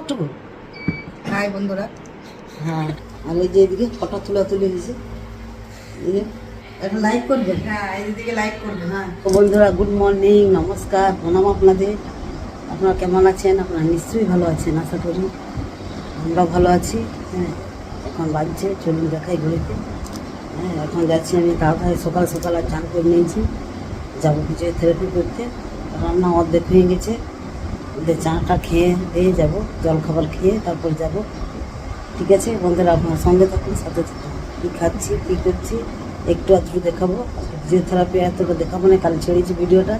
একটু হাই বন্ধুরা। হ্যাঁ। আর এই যে এদিকে ফটো তুলে তুলে যে একটা লাইক করবেন? হ্যাঁ এইদিকে লাইক করবে হ্যাঁ তো বন্ধুরা গুড মর্নিং নমস্কার প্রণাম আপনাদের। আপনারা কেমন আছেন? আপনারা নিশ্চয়ই ভালো আছেন আশা করি। আমরা ভালো আছি। হ্যাঁ এখন বাজছে চলুন দেখাই ঘুরেতে। হ্যাঁ এখন যাচ্ছি আমি তাড়াতাড়ি সকাল সকাল আর চান করে নিয়েছি। যাব কিছু থেরাপি করতে। রান্না অর্ধেক হয়ে গেছে। ওদের চাটা খেয়ে দিয়ে যাব, জল খাবার খেয়ে তারপর যাব। ঠিক আছে, বন্ধুরা, আপনার সঙ্গে থাকুন, সাথে থাকুন। কী খাচ্ছি, কী করছি, একটু আধটু দেখাবো। ফিজিওথেরাপি এতটা দেখাবো না, কাল ছেড়েছি ভিডিওটা।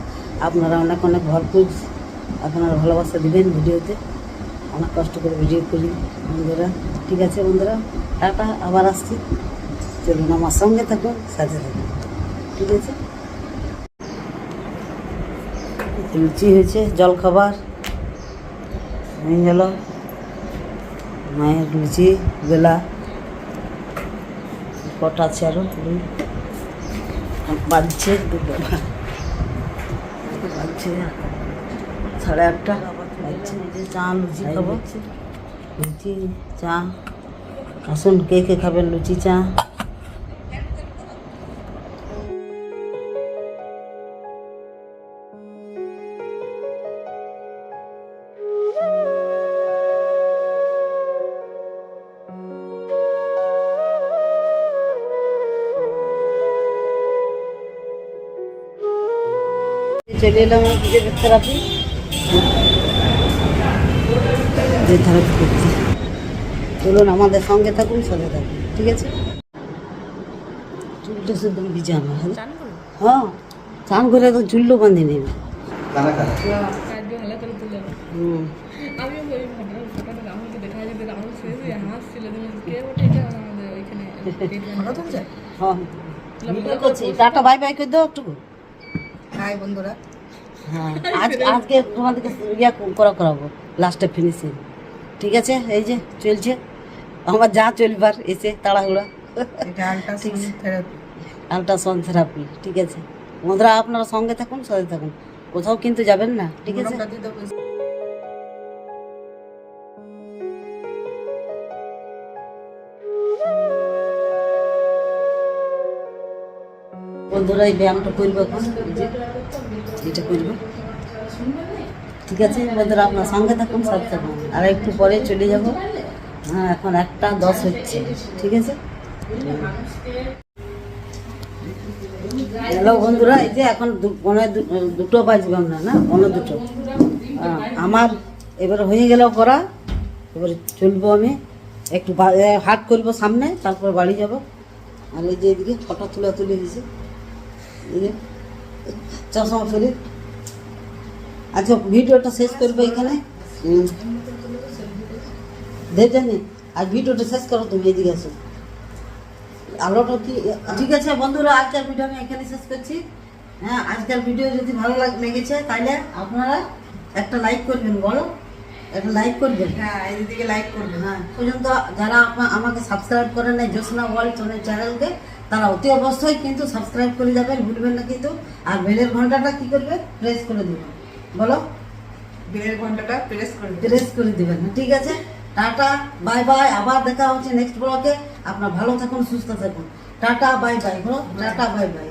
আপনারা অনেক অনেক ভরপুর, আপনারা ভালোবাসা দিবেন ভিডিওতে। অনেক কষ্ট করে ভিডিও করি, বন্ধুরা। ঠিক আছে, বন্ধুরা, টাটা, আবার আসছি। চলুন, আমার সঙ্গে থাকুন, সাথে থাকুন। ঠিক আছে? লুচি হয়েছে জল খাবার হয়ে গেল। মায়ের লুচি বেলা। কটা আছে আরও? দুই। বাজছে দুটো। বাজছে। সাড়ে আটটা। বাজছে। চা লুচি খাব? লুচি চা। আসুন কে কে খাবেন লুচি চা? চলে এলাম ফিজিওথেরাপি ফিজিওথেরাপি করছি। চলুন আমাদের সঙ্গে থাকুন সাথে থাকুন ঠিক আছে? চুলটা শুধু ভিজা আমার হ্যাঁ? হ্যাঁ চান করে তো চুল্লো বাঁধি নেবে। হ্যাঁ। টাটা বাই বাই করে দাও একটু হাই বন্ধুরা। হ্যাঁ। আজ আজকে তোমাদেরকে ইয়া করা করাবো লাস্টে ফিনিশিং ঠিক আছে? এই যে চলছে। আমার যা চলবার এসে তাড়াহুড়া। এটা আল্ট্রাসাউন্ড থেরাপি আলট্রাসাউন্ড থেরাপি ঠিক আছে। বন্ধুরা আপনারা সঙ্গে থাকুন সাথে থাকুন। কোথাও কিন্তু যাবেন না ঠিক আছে? বন্ধুরা এই ব্যায়ামটা করব এখন। এটা করব। ঠিক আছে বন্ধুরা আপনার সঙ্গে থাকুন সাথে থাকুন। আর একটু পরে চলে যাব। হ্যাঁ এখন একটা দশ হচ্ছে। ঠিক আছে? হ্যালো বন্ধুরা এই যে এখন দু- দুটো বাজবে আমরা না? পনেরো দুটো। আহ, আমার এবার হয়ে গেল করা। এবার চলবো আমি। একটু হাট করব সামনে তারপর বাড়ি যাব। আর এই যে এদিকে ফটো তুলে তুলে দিয়েছে। চশমা ফেলে। আচ্ছা ভিডিওটা শেষ করব এখানে? জানি আর ভিডিওটা শেষ করো তুমি এদিকে আসো। আলোটা কি ঠিক আছে বন্ধুরা আজকের ভিডিও আমি এখানে শেষ করছি। হ্যাঁ আজকের ভিডিও যদি ভালো লেগেছে তাহলে আপনারা একটা লাইক করবেন বলো। একটা লাইক করবেন। হ্যাঁ এইদিকে লাইক করবে হ্যাঁ পর্যন্ত যারা আমাকে সাবস্ক্রাইব করেন নাই জ্যোৎস্না ওয়ার্ল্ড চ্যানেলকে তারা অতি অবশ্যই কিন্তু সাবস্ক্রাইব করে যাবেন ভুলবেন না কিন্তু। আর বেলের ঘন্টাটা কি করবে? প্রেস করে দেবেন বলো? বেলের ঘন্টাটা প্রেস করে প্রেস করে দেবেন ঠিক আছে? টাটা বাই বাই আবার দেখা হচ্ছে নেক্সট ব্লকে আপনার ভালো থাকুন সুস্থ থাকুন। টাটা বাই বাই বলো? Tata bye bye